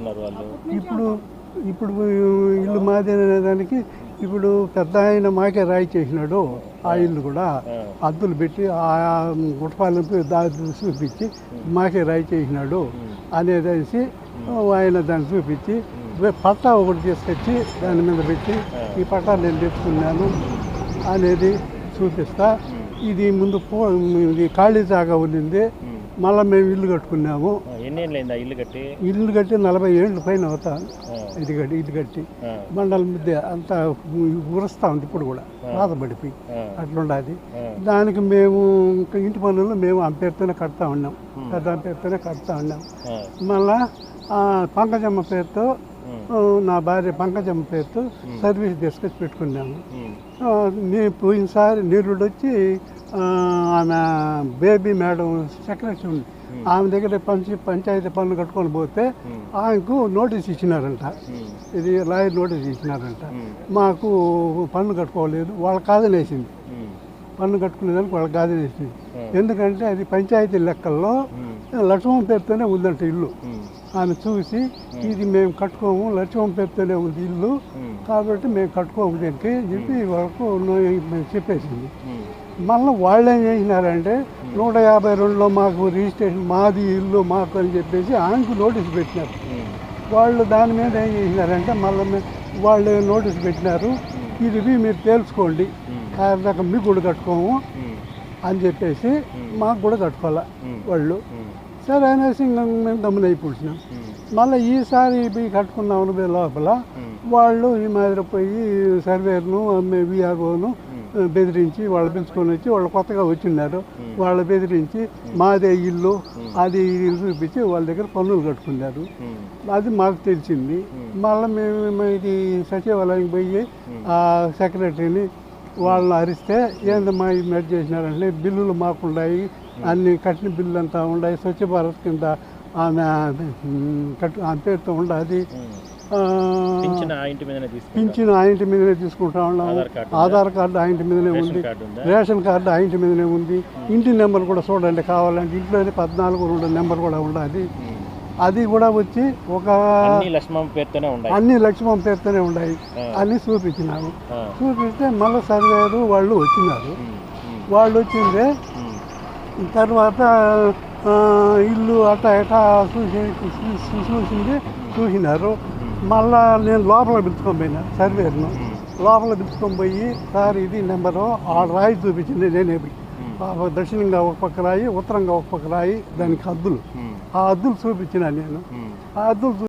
చెప్తున్నారు వాళ్ళు? ఇప్పుడు ఇప్పుడు ఇల్లు మాది అనే దానికి ఇప్పుడు పెద్ద ఆయన మాకే రాయి చేసినాడు ఆ ఇల్లు కూడా. అద్దులు పెట్టి ఆ గుట్టపాలెంపై దారి చూపించి మాకే రాయి చేసినాడు అనేసి ఆయన దాన్ని చూపించి పట్టా ఒకటి తీసుకొచ్చి దాని మీద పెట్టి ఈ పట్టా నేను తెచ్చుకున్నాను అనేది చూపిస్తా. ఇది ముందు పో ఇది ఖాళీ జాగా ఉండింది మళ్ళీ మేము ఇల్లు కట్టుకున్నాము. ఎన్ని ఏళ్ళు ఇల్లు కట్టి? ఇల్లు కట్టి నలభై ఏళ్ళు పైన అవుతా. ఇది కట్టి ఇది కట్టి. మండల మధ్య అంతా ఉరుస్తా ఉంది ఇప్పుడు కూడా. బాధపడిపోయి అట్లుండదు. దానికి మేము ఇంకా ఇంటి పనులు మేము ఆ పేరుతోనే కడతా ఉన్నాం. పెద్ద ఆ పేరుతోనే కడతా ఉన్నాం. మళ్ళా ఆ పంకజమ్మ పేరుతో నా భార్య పంకజమ్మ పేరుతో సర్వీస్ తీసుకొచ్చి పెట్టుకున్నాము. నేను పోయినసారి నీరుడు వచ్చి ఆమె బేబీ మేడం సెక్రటరీ ఉంది ఆమె దగ్గర పంచి పంచాయతీ పనులు కట్టుకొని పోతే ఆమెకు నోటీస్ ఇచ్చినారంట. ఇది లాయర్ నోటీస్ ఇచ్చినారంట. మాకు పన్ను కట్టుకోలేదు వాళ్ళ కాదనేసింది పన్ను కట్టుకునేదానికి వాళ్ళ కాదనేసింది. ఎందుకంటే అది పంచాయతీ లెక్కల్లో ఉమ్, లక్ష్మణ్ పేరుతోనే ఉందంట ఇల్లు. ఆమె చూసి ఇది మేము కట్టుకోము లక్ష్మణ్ పేరుతోనే ఉంది ఇల్లు. కాబట్టి మేము కట్టుకోము దీనికి చెప్పి నో- మేము చెప్పేసింది. మళ్ళీ వాళ్ళు ఏం చేసినారంటే నూట యాభై రెండులో మాకు రిజిస్ట్రేషన్ మాది ఇల్లు మాకు అని చెప్పేసి ఆయనకు నోటీస్ పెట్టినారు. వాళ్ళు దాని మీద ఏం చేసినారంటే మళ్ళీ వాళ్ళు నోటీస్ పెట్టినారు. ఇది మీరు తేల్చుకోండి. దాకా మీకు కూడా కట్టుకోము. అని చెప్పేసి మాకు కూడా కట్టుకోవాలా వాళ్ళు. సరే అనేసి ఇంకా మేము గమ్మున అయిపోతున్నాం మళ్ళీ ఈసారి ఇవి కట్టుకున్నాం అనుకునే లోపల వాళ్ళు ఈ మాదిరి పోయి సర్వేర్ను విఆర్ఓను బెదిరించి వాళ్ళు పిలుచుకొని వచ్చి వాళ్ళు కొత్తగా వచ్చిన్నారు వాళ్ళు బెదిరించి మాదే ఇల్లు అది ఇది చూపించి వాళ్ళ దగ్గర పన్నులు కట్టుకున్నారు. అది మాకు తెలిసింది. మళ్ళీ మేము మేము ఇది సచివాలయానికి పోయి ఆ సెక్రటరీని వాళ్ళని అరిస్తే ఏందమ్మా ఇది మెట్ చేసినారంటే బిల్లులు మాకు ఉన్నాయి అన్ని కట్టిన బిల్లులు అంతా ఉన్నాయి స్వచ్ఛ భారత్ కింద ఆమె కట్టు ఆమె పేరుతో ఉండదు. ఆ, పింఛన్ ఆ ఇంటి మీదనే తీసుకుంటా. ఉన్నాము. ఆధార్ కార్డు ఆ ఇంటి మీదనే ఉంది. రేషన్ కార్డు ఆ ఇంటి మీదనే ఉంది. ఇంటి నెంబర్ కూడా చూడండి కావాలంటే ఇంట్లోనే పద్నాలుగు రెండు నెంబర్ కూడా ఉండాలి. అది కూడా వచ్చి ఒక అన్ని లక్ష్మమ్మ పేరుతోనే ఉన్నాయి. అన్ని లక్ష్మం పేరుతోనే ఉన్నాయి. ఆ. అన్ని చూపించినాము చూపిస్తే మళ్ళీ సర్వేరు వాళ్ళు వచ్చినారు. వాళ్ళు వచ్చిందే తర్వాత ఇల్లు అట్ట ఇట చూసి చూసింది చూసినారు. మళ్ళా నేను లోపల పిలుచుకొని పోయినా సర్వేర్ను. లోపల పిలుచుకొని పోయి సార్ ఇది నెంబరు ఆ రాయి చూపించింది నేనే. దక్షిణంగా ఒక పక్క రాయి ఉత్తరంగా ఒక పక్క రాయి దానికి హద్దులు ఆ హద్దులు చూపించిన నేను. ఆ హద్దులు